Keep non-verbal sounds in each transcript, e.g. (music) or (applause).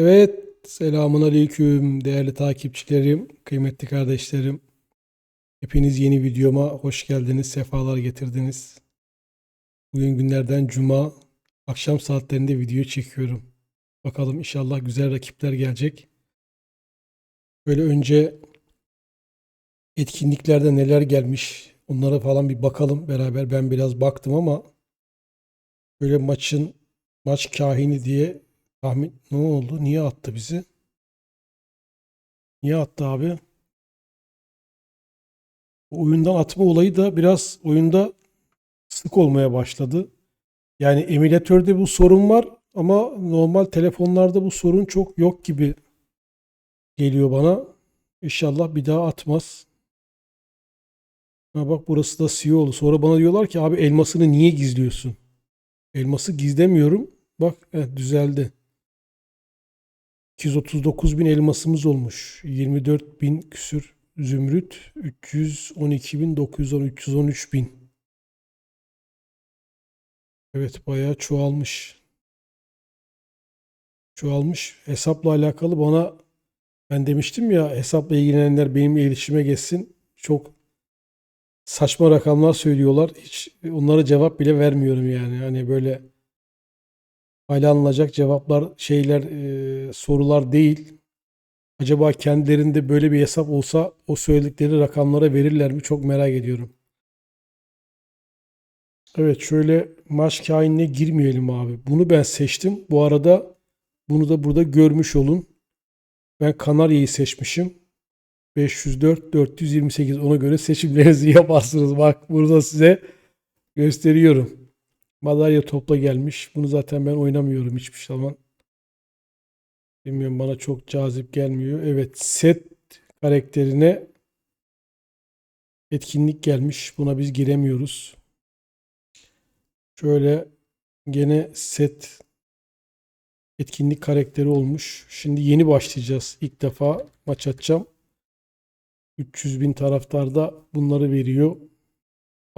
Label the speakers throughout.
Speaker 1: Evet, selamun aleyküm değerli takipçilerim, kıymetli kardeşlerim. Hepiniz yeni videoma hoş geldiniz, sefalar getirdiniz. Bugün günlerden cuma, akşam saatlerinde video çekiyorum. Bakalım inşallah güzel rakipler gelecek. Böyle önce etkinliklerde neler gelmiş, onlara falan bir bakalım beraber. Ben biraz baktım ama böyle maçın maç kahini diye Tahmin ne oldu? Niye attı bizi? Niye attı abi? Oyundan atma olayı da biraz oyunda sık olmaya başladı. Yani emülatörde bu sorun var ama normal telefonlarda bu sorun çok yok gibi geliyor bana. İnşallah bir daha atmaz. Ha bak burası da CEO oldu. Sonra bana diyorlar ki abi elmasını niye gizliyorsun? Elması gizlemiyorum. Bak evet, düzeldi. 239 bin elmasımız olmuş. 24 bin küsür zümrüt. 312 bin 910 313 bin. Evet bayağı çoğalmış. Çoğalmış. Hesapla alakalı bana ben demiştim ya hesapla ilgilenenler benimle iletişime geçsin. Çok saçma rakamlar söylüyorlar. Hiç onlara cevap bile vermiyorum yani. Hani böyle hala alınacak cevaplar, şeyler, e, sorular değil. Acaba kendilerinde böyle bir hesap olsa o söyledikleri rakamlara verirler mi? Çok merak ediyorum. Evet şöyle maç kainine girmeyelim abi. Bunu ben seçtim. Bu arada bunu da burada görmüş olun. Ben Kanarya'yı seçmişim. 504 428 ona göre seçimlerinizi (laughs) yaparsınız. Bak burada size gösteriyorum. Madalya topla gelmiş. Bunu zaten ben oynamıyorum hiçbir zaman. Bilmiyorum bana çok cazip gelmiyor. Evet set karakterine etkinlik gelmiş. Buna biz giremiyoruz. Şöyle gene set etkinlik karakteri olmuş. Şimdi yeni başlayacağız. İlk defa maç atacağım. 300 bin taraftar da bunları veriyor.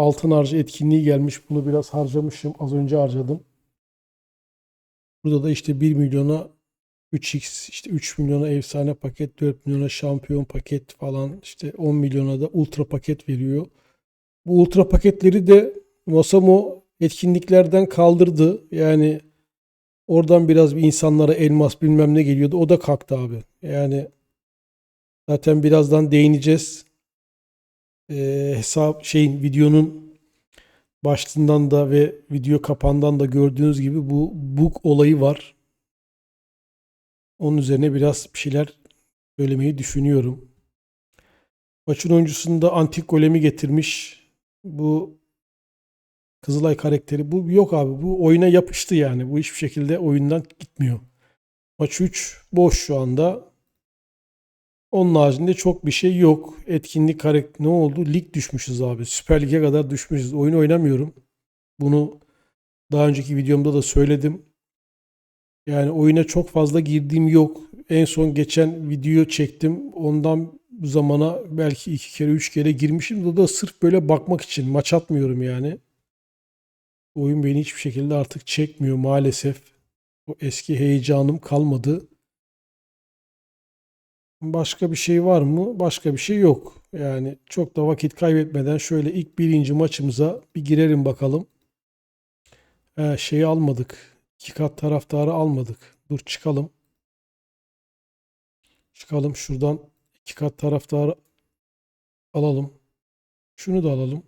Speaker 1: Altın harcı etkinliği gelmiş. Bunu biraz harcamışım. Az önce harcadım. Burada da işte 1 milyona 3x işte 3 milyona efsane paket 4 milyona şampiyon paket falan işte 10 milyona da ultra paket veriyor. Bu ultra paketleri de Masamo etkinliklerden kaldırdı. Yani oradan biraz bir insanlara elmas bilmem ne geliyordu. O da kalktı abi. Yani zaten birazdan değineceğiz e, hesap şeyin videonun başlığından da ve video kapağından da gördüğünüz gibi bu book olayı var. Onun üzerine biraz bir şeyler söylemeyi düşünüyorum. Maçın oyuncusunda antik golemi getirmiş. Bu Kızılay karakteri. Bu yok abi. Bu oyuna yapıştı yani. Bu hiçbir şekilde oyundan gitmiyor. Maç 3 boş şu anda. Onun haricinde çok bir şey yok. Etkinlik karakter ne oldu? Lig düşmüşüz abi. Süper Lig'e kadar düşmüşüz. Oyun oynamıyorum. Bunu daha önceki videomda da söyledim. Yani oyuna çok fazla girdiğim yok. En son geçen video çektim. Ondan bu zamana belki iki kere üç kere girmişim. O da sırf böyle bakmak için. Maç atmıyorum yani. Oyun beni hiçbir şekilde artık çekmiyor maalesef. O eski heyecanım kalmadı. Başka bir şey var mı? Başka bir şey yok. Yani çok da vakit kaybetmeden şöyle ilk birinci maçımıza bir girelim bakalım. Ee, şeyi almadık. İki kat taraftarı almadık. Dur çıkalım. Çıkalım şuradan iki kat taraftarı alalım. Şunu da alalım.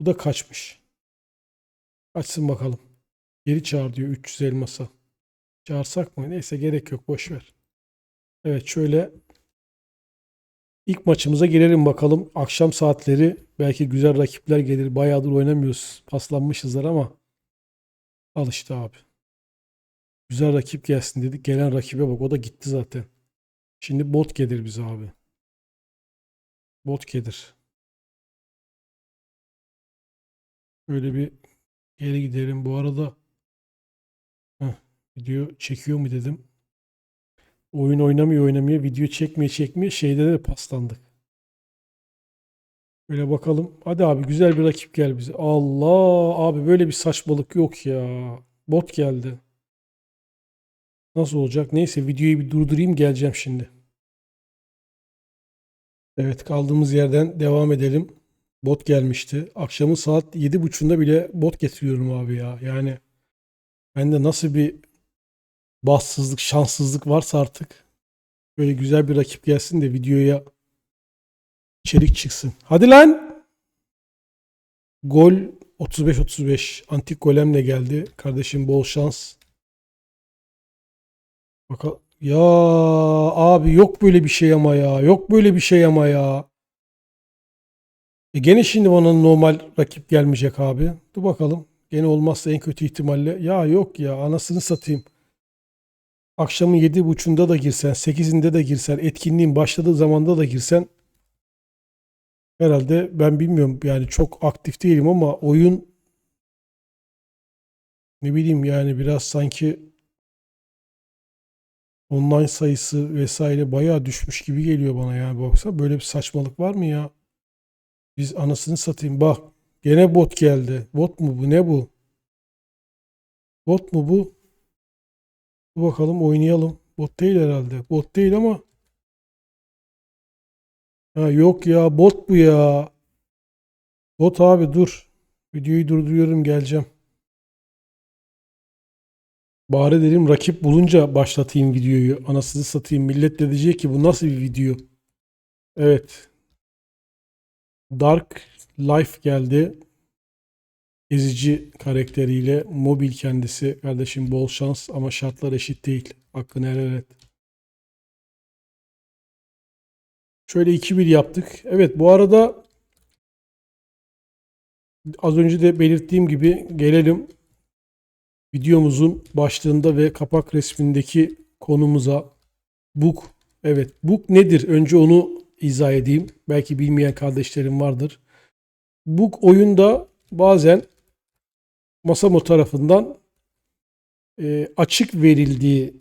Speaker 1: Bu da kaçmış. Kaçsın bakalım. Geri çağır diyor 300 elmasa. Çağırsak mı? Neyse gerek yok boş ver. Evet şöyle ilk maçımıza girelim bakalım. Akşam saatleri belki güzel rakipler gelir. Bayağıdır oynamıyoruz. Paslanmışızlar ama al işte abi. Güzel rakip gelsin dedik. Gelen rakibe bak o da gitti zaten. Şimdi bot gelir bize abi. Bot gelir. Öyle bir geri gidelim. Bu arada heh, video çekiyor mu dedim. Oyun oynamıyor oynamıyor. Video çekmeye çekmeye şeyde de paslandık. Böyle bakalım. Hadi abi güzel bir rakip gel bize. Allah abi böyle bir saçmalık yok ya. Bot geldi. Nasıl olacak? Neyse videoyu bir durdurayım geleceğim şimdi. Evet kaldığımız yerden devam edelim. Bot gelmişti. Akşamın saat 7.30'da bile bot getiriyorum abi ya. Yani bende nasıl bir bahtsızlık, şanssızlık varsa artık böyle güzel bir rakip gelsin de videoya içerik çıksın. Hadi lan! Gol 35-35. Antik golemle geldi. Kardeşim bol şans. Bakalım. Ya abi yok böyle bir şey ama ya. Yok böyle bir şey ama ya. E gene şimdi bana normal rakip gelmeyecek abi. Dur bakalım. Gene olmazsa en kötü ihtimalle. Ya yok ya anasını satayım. Akşamın yedi buçuğunda da girsen, sekizinde de girsen, etkinliğin başladığı zamanda da girsen herhalde ben bilmiyorum yani çok aktif değilim ama oyun ne bileyim yani biraz sanki online sayısı vesaire bayağı düşmüş gibi geliyor bana yani baksana böyle bir saçmalık var mı ya? Biz anasını satayım bak gene bot geldi. Bot mu bu ne bu? Bot mu bu? Bakalım oynayalım. Bot değil herhalde. Bot değil ama ha, yok ya bot bu ya. Bot abi dur. Videoyu durduruyorum geleceğim. Bari dedim rakip bulunca başlatayım videoyu. Anasını satayım. Millet de diyecek ki bu nasıl bir video? Evet. Dark Life geldi. Ezici karakteriyle mobil kendisi. Kardeşim bol şans ama şartlar eşit değil. Hakkını helal et. Şöyle 2-1 yaptık. Evet bu arada az önce de belirttiğim gibi gelelim videomuzun başlığında ve kapak resmindeki konumuza book. Evet book nedir? Önce onu izah edeyim. Belki bilmeyen kardeşlerim vardır. Book oyunda bazen Masamo tarafından e, açık verildiği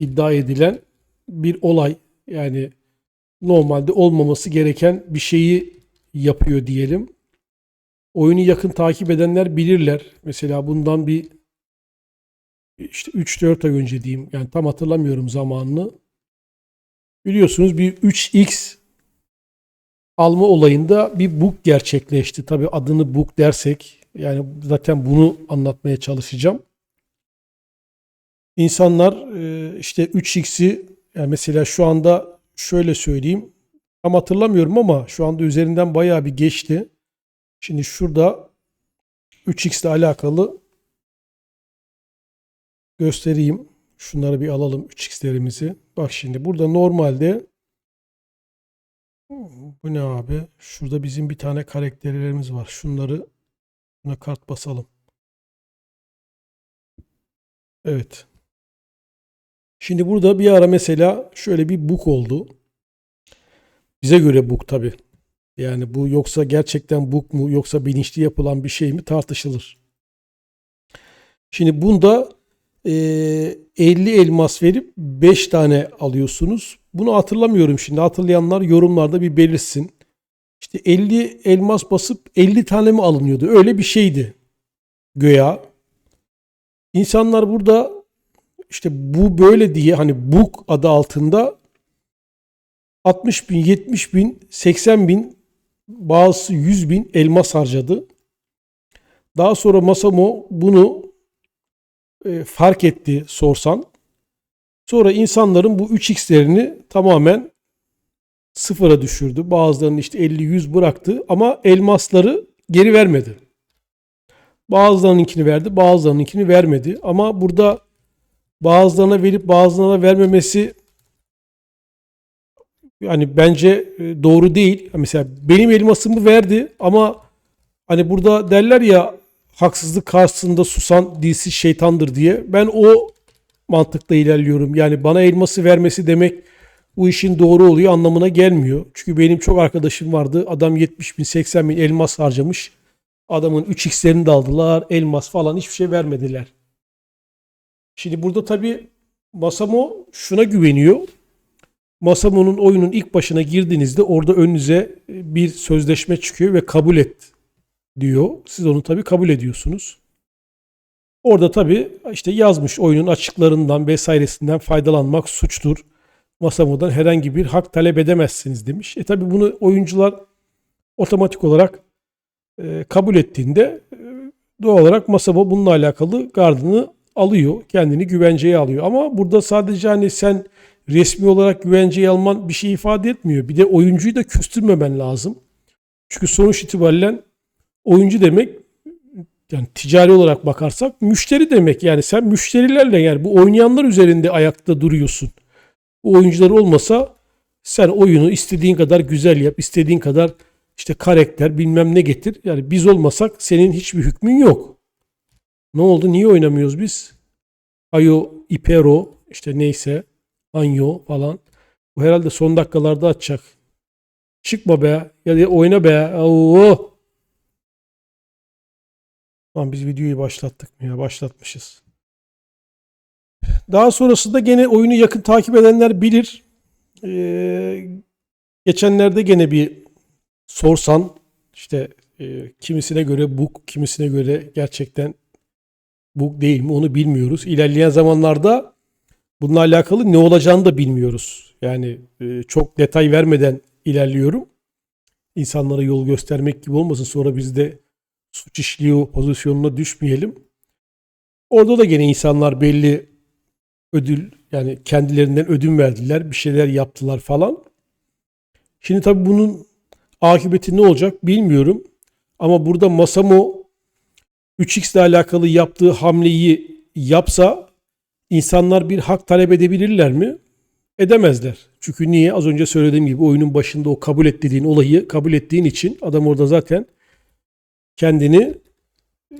Speaker 1: iddia edilen bir olay. Yani normalde olmaması gereken bir şeyi yapıyor diyelim. Oyunu yakın takip edenler bilirler. Mesela bundan bir işte 3-4 ay önce diyeyim. Yani tam hatırlamıyorum zamanını. Biliyorsunuz bir 3x alma olayında bir book gerçekleşti. Tabi adını book dersek yani zaten bunu anlatmaya çalışacağım. İnsanlar e, işte 3x'i yani mesela şu anda şöyle söyleyeyim. Tam hatırlamıyorum ama şu anda üzerinden bayağı bir geçti. Şimdi şurada 3x ile alakalı göstereyim. Şunları bir alalım 3x'lerimizi. Bak şimdi burada normalde bu ne abi? Şurada bizim bir tane karakterlerimiz var. Şunları buna kart basalım. Evet. Şimdi burada bir ara mesela şöyle bir book oldu. Bize göre book tabi. Yani bu yoksa gerçekten book mu yoksa bilinçli yapılan bir şey mi tartışılır. Şimdi bunda e, 50 elmas verip 5 tane alıyorsunuz. Bunu hatırlamıyorum şimdi. Hatırlayanlar yorumlarda bir belirsin. İşte 50 elmas basıp 50 tane mi alınıyordu? Öyle bir şeydi. Göya. İnsanlar burada işte bu böyle diye hani book adı altında 60 bin, 70 bin, 80 bin bazısı 100 bin elmas harcadı. Daha sonra Masamo bunu e, fark etti sorsan. Sonra insanların bu 3x'lerini tamamen sıfıra düşürdü. Bazılarının işte 50-100 bıraktı ama elmasları geri vermedi. Bazılarınınkini verdi, bazılarınınkini vermedi. Ama burada bazılarına verip bazılarına vermemesi yani bence e, doğru değil. Mesela benim elmasımı verdi ama hani burada derler ya haksızlık karşısında susan dilsiz şeytandır diye. Ben o mantıkla ilerliyorum. Yani bana elması vermesi demek bu işin doğru oluyor anlamına gelmiyor. Çünkü benim çok arkadaşım vardı. Adam 70 bin 80 bin elmas harcamış. Adamın 3x'lerini de aldılar. Elmas falan hiçbir şey vermediler. Şimdi burada tabii Masamo şuna güveniyor. Masamo'nun oyunun ilk başına girdiğinizde orada önünüze bir sözleşme çıkıyor ve kabul et diyor. Siz onu tabii kabul ediyorsunuz. Orada tabii işte yazmış oyunun açıklarından vesairesinden faydalanmak suçtur. Masamo'dan herhangi bir hak talep edemezsiniz demiş. E tabii bunu oyuncular otomatik olarak e, kabul ettiğinde e, doğal olarak Masamo bununla alakalı gardını alıyor. Kendini güvenceye alıyor. Ama burada sadece hani sen resmi olarak güvenceye alman bir şey ifade etmiyor. Bir de oyuncuyu da küstürmemen lazım. Çünkü sonuç itibariyle oyuncu demek yani ticari olarak bakarsak müşteri demek. Yani sen müşterilerle yani bu oynayanlar üzerinde ayakta duruyorsun. Bu oyuncular olmasa sen oyunu istediğin kadar güzel yap, istediğin kadar işte karakter bilmem ne getir. Yani biz olmasak senin hiçbir hükmün yok. Ne oldu? Niye oynamıyoruz biz? Ayo, Ipero işte neyse Anyo falan. Bu herhalde son dakikalarda atacak. Çıkma be. Ya da oyna be. Oo. Lan biz videoyu başlattık mı ya? Başlatmışız. Daha sonrasında gene oyunu yakın takip edenler bilir. Ee, geçenlerde gene bir sorsan işte e, kimisine göre bug, kimisine göre gerçekten bug değil mi onu bilmiyoruz. İlerleyen zamanlarda bununla alakalı ne olacağını da bilmiyoruz. Yani e, çok detay vermeden ilerliyorum. İnsanlara yol göstermek gibi olmasın sonra biz de suç işliyor pozisyonuna düşmeyelim. Orada da gene insanlar belli ödül yani kendilerinden ödün verdiler, bir şeyler yaptılar falan. Şimdi tabii bunun akıbeti ne olacak bilmiyorum. Ama burada Masamo 3x ile alakalı yaptığı hamleyi yapsa insanlar bir hak talep edebilirler mi? Edemezler. Çünkü niye? Az önce söylediğim gibi oyunun başında o kabul et dediğin olayı kabul ettiğin için adam orada zaten kendini e,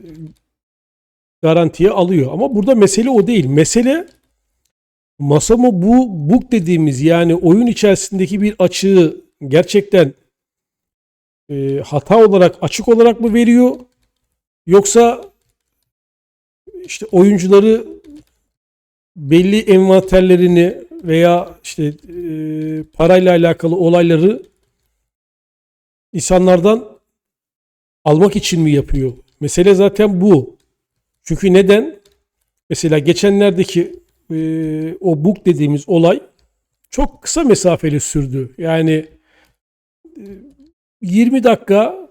Speaker 1: garantiye alıyor. Ama burada mesele o değil. Mesele Masamo bu bug dediğimiz yani oyun içerisindeki bir açığı gerçekten e, hata olarak açık olarak mı veriyor yoksa işte oyuncuları belli envanterlerini veya işte e, parayla alakalı olayları insanlardan almak için mi yapıyor? Mesele zaten bu. Çünkü neden? Mesela geçenlerdeki e, o bug dediğimiz olay çok kısa mesafeli sürdü. Yani e, 20 dakika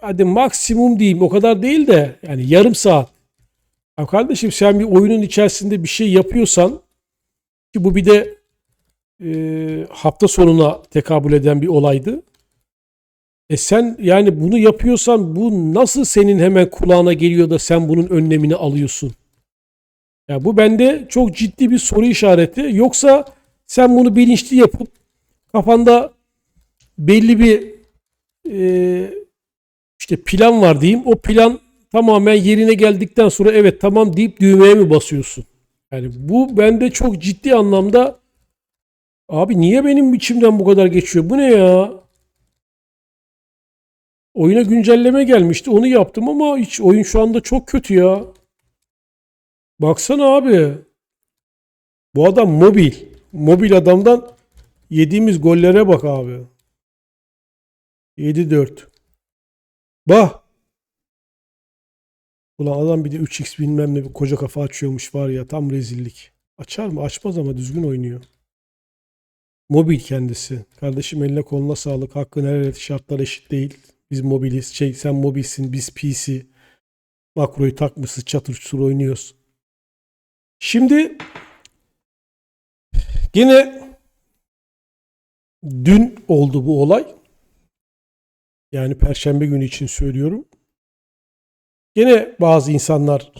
Speaker 1: hadi maksimum diyeyim o kadar değil de yani yarım saat. Ya kardeşim sen bir oyunun içerisinde bir şey yapıyorsan ki bu bir de e, hafta sonuna tekabül eden bir olaydı. E sen yani bunu yapıyorsan bu nasıl senin hemen kulağına geliyor da sen bunun önlemini alıyorsun? Ya bu bende çok ciddi bir soru işareti. Yoksa sen bunu bilinçli yapıp kafanda belli bir e, işte plan var diyeyim. O plan tamamen yerine geldikten sonra evet tamam deyip düğmeye mi basıyorsun? Yani bu bende çok ciddi anlamda abi niye benim içimden bu kadar geçiyor? Bu ne ya? Oyuna güncelleme gelmişti. Onu yaptım ama hiç oyun şu anda çok kötü ya. Baksana abi. Bu adam mobil. Mobil adamdan yediğimiz gollere bak abi. 7-4. Bah. Ulan adam bir de 3x bilmem ne bir koca kafa açıyormuş var ya tam rezillik. Açar mı? Açmaz ama düzgün oynuyor. Mobil kendisi. Kardeşim eline koluna sağlık. Hakkın her şartlar eşit değil. Biz mobiliz. Şey sen mobilsin biz PC. Makroyu takmışız çatır çutur oynuyoruz. Şimdi yine dün oldu bu olay. Yani perşembe günü için söylüyorum. Gene bazı insanlar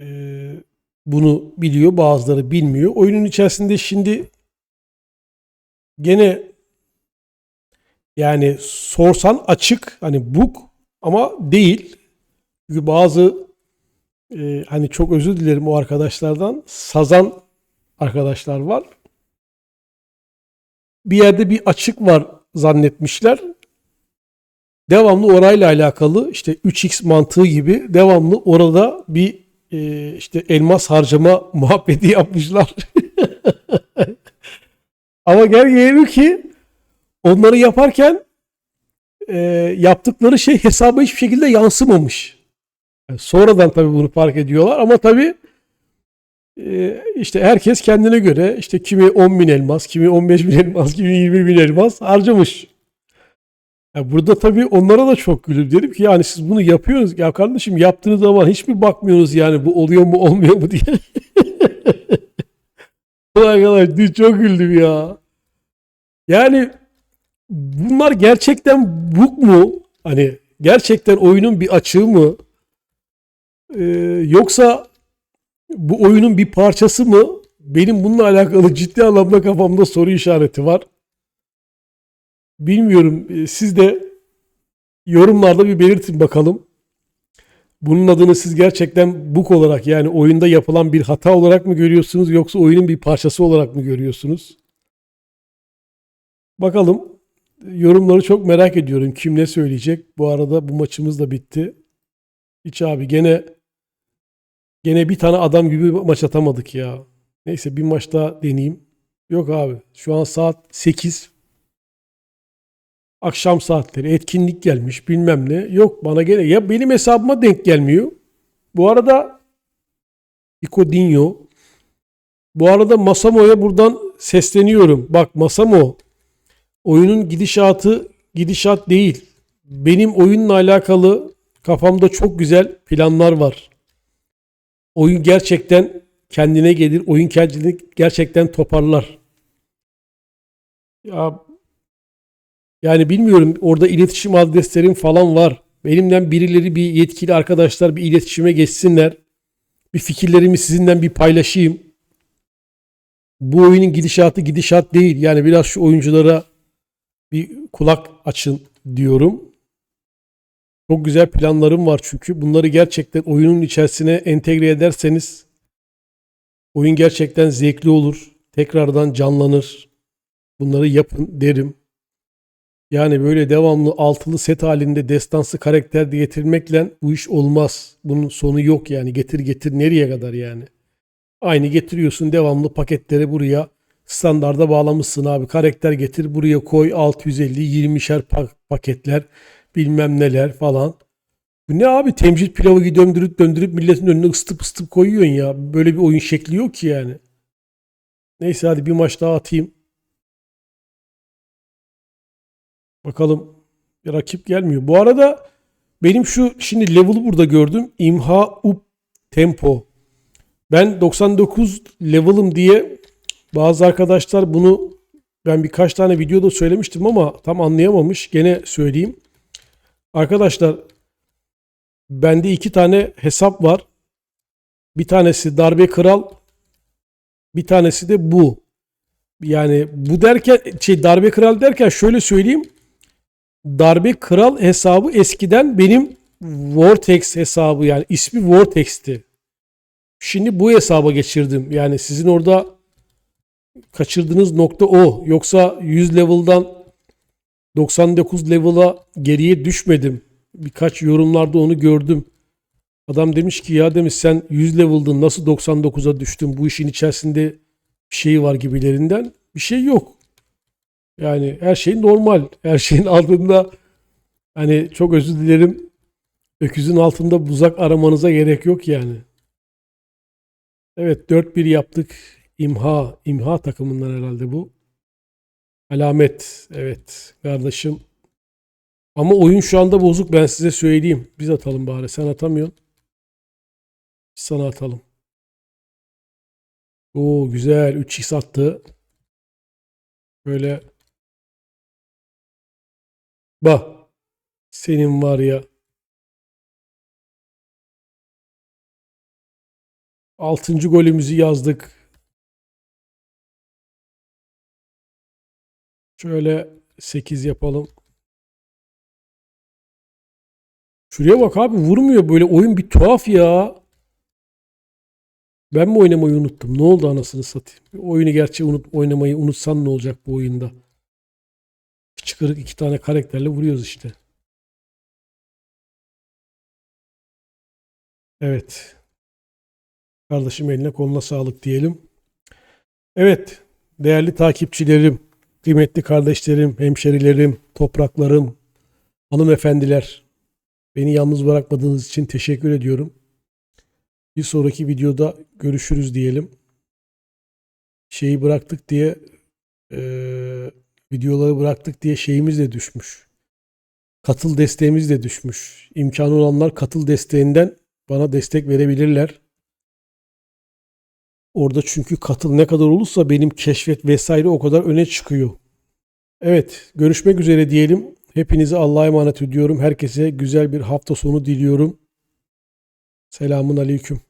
Speaker 1: e, bunu biliyor, bazıları bilmiyor. Oyunun içerisinde şimdi gene yani sorsan açık hani bug ama değil. Çünkü bazı e, hani çok özür dilerim o arkadaşlardan sazan arkadaşlar var. Bir yerde bir açık var zannetmişler. Devamlı orayla alakalı işte 3x mantığı gibi devamlı orada bir e, işte elmas harcama (laughs) muhabbeti yapmışlar. (laughs) Ama gel gelelim ki onları yaparken e, yaptıkları şey hesaba hiçbir şekilde yansımamış. Yani sonradan tabii bunu fark ediyorlar ama tabii e, işte herkes kendine göre işte kimi 10 bin elmas, kimi 15 bin elmas, (laughs) kimi 20 bin elmas harcamış. Ya burada tabii onlara da çok gülüp dedim ki yani siz bunu yapıyorsunuz. Ya kardeşim yaptığınız zaman hiç mi bakmıyorsunuz yani bu oluyor mu olmuyor mu diye. (laughs) Arkadaş dün çok güldüm ya. Yani bunlar gerçekten bug mu? Hani gerçekten oyunun bir açığı mı? Ee, yoksa bu oyunun bir parçası mı? Benim bununla alakalı (laughs) ciddi anlamda kafamda soru işareti var. Bilmiyorum. Ee, Siz de yorumlarda bir belirtin bakalım. Bunun adını siz gerçekten bug olarak yani oyunda yapılan bir hata olarak mı görüyorsunuz yoksa oyunun bir parçası olarak mı görüyorsunuz? Bakalım. Yorumları çok merak ediyorum. Kim ne söyleyecek? Bu arada bu maçımız da bitti. Hiç abi gene gene bir tane adam gibi maç atamadık ya. Neyse bir maç daha deneyeyim. Yok abi. Şu an saat 8. Akşam saatleri etkinlik gelmiş bilmem ne. Yok bana gene ya benim hesabıma denk gelmiyor. Bu arada Ikodinho bu arada Masamo'ya buradan sesleniyorum. Bak Masamo oyunun gidişatı gidişat değil. Benim oyunla alakalı kafamda çok güzel planlar var. Oyun gerçekten kendine gelir. Oyun kendini gerçekten toparlar. Ya yani bilmiyorum orada iletişim adreslerim falan var. Benimden birileri bir yetkili arkadaşlar bir iletişime geçsinler. Bir fikirlerimi sizinle bir paylaşayım. Bu oyunun gidişatı gidişat değil. Yani biraz şu oyunculara bir kulak açın diyorum. Çok güzel planlarım var çünkü bunları gerçekten oyunun içerisine entegre ederseniz oyun gerçekten zevkli olur. Tekrardan canlanır. Bunları yapın derim. Yani böyle devamlı altılı set halinde destansı karakter getirmekle bu iş olmaz. Bunun sonu yok yani. Getir getir nereye kadar yani? Aynı getiriyorsun devamlı paketleri buraya standarda bağlamışsın abi. Karakter getir buraya koy 650 20'şer pa- paketler bilmem neler falan. Bu ne abi temcil pilavı döndürüp döndürüp milletin önüne ısıtıp ısıtıp koyuyorsun ya. Böyle bir oyun şekli yok ki yani. Neyse hadi bir maç daha atayım. Bakalım bir rakip gelmiyor. Bu arada benim şu şimdi level'ı burada gördüm. İmha up tempo. Ben 99 level'ım diye bazı arkadaşlar bunu ben birkaç tane videoda söylemiştim ama tam anlayamamış. Gene söyleyeyim. Arkadaşlar bende iki tane hesap var. Bir tanesi darbe kral. Bir tanesi de bu. Yani bu derken şey darbe kral derken şöyle söyleyeyim. Darbe kral hesabı eskiden benim Vortex hesabı yani ismi Vortex'ti. Şimdi bu hesaba geçirdim. Yani sizin orada kaçırdığınız nokta o. Yoksa 100 level'dan 99 level'a geriye düşmedim. Birkaç yorumlarda onu gördüm. Adam demiş ki ya demiş sen 100 level'dın nasıl 99'a düştün? Bu işin içerisinde bir şey var gibilerinden. Bir şey yok. Yani her şey normal. Her şeyin (laughs) altında hani çok özür dilerim. Öküzün altında buzak aramanıza gerek yok yani. Evet 4-1 yaptık. İmha, İmha takımından herhalde bu. Alamet. Evet kardeşim. Ama oyun şu anda bozuk ben size söyleyeyim. Biz atalım bari. Sen atamıyorsun. Biz sana atalım. Oo güzel. 3x attı. Böyle. Bak. Senin var ya. Altıncı golümüzü yazdık. Şöyle 8 yapalım. Şuraya bak abi vurmuyor böyle oyun bir tuhaf ya. Ben mi oynamayı unuttum? Ne oldu anasını satayım? Oyunu gerçi unut, oynamayı unutsan ne olacak bu oyunda? Çıkırık iki tane karakterle vuruyoruz işte. Evet. Kardeşim eline koluna sağlık diyelim. Evet. Değerli takipçilerim, kıymetli kardeşlerim, hemşerilerim, topraklarım, hanımefendiler. Beni yalnız bırakmadığınız için teşekkür ediyorum. Bir sonraki videoda görüşürüz diyelim. Şeyi bıraktık diye eee, videoları bıraktık diye şeyimiz de düşmüş. Katıl desteğimiz de düşmüş. İmkanı olanlar katıl desteğinden bana destek verebilirler. Orada çünkü katıl ne kadar olursa benim keşfet vesaire o kadar öne çıkıyor. Evet, görüşmek üzere diyelim. Hepinizi Allah'a emanet ediyorum. Herkese güzel bir hafta sonu diliyorum. Selamun aleyküm.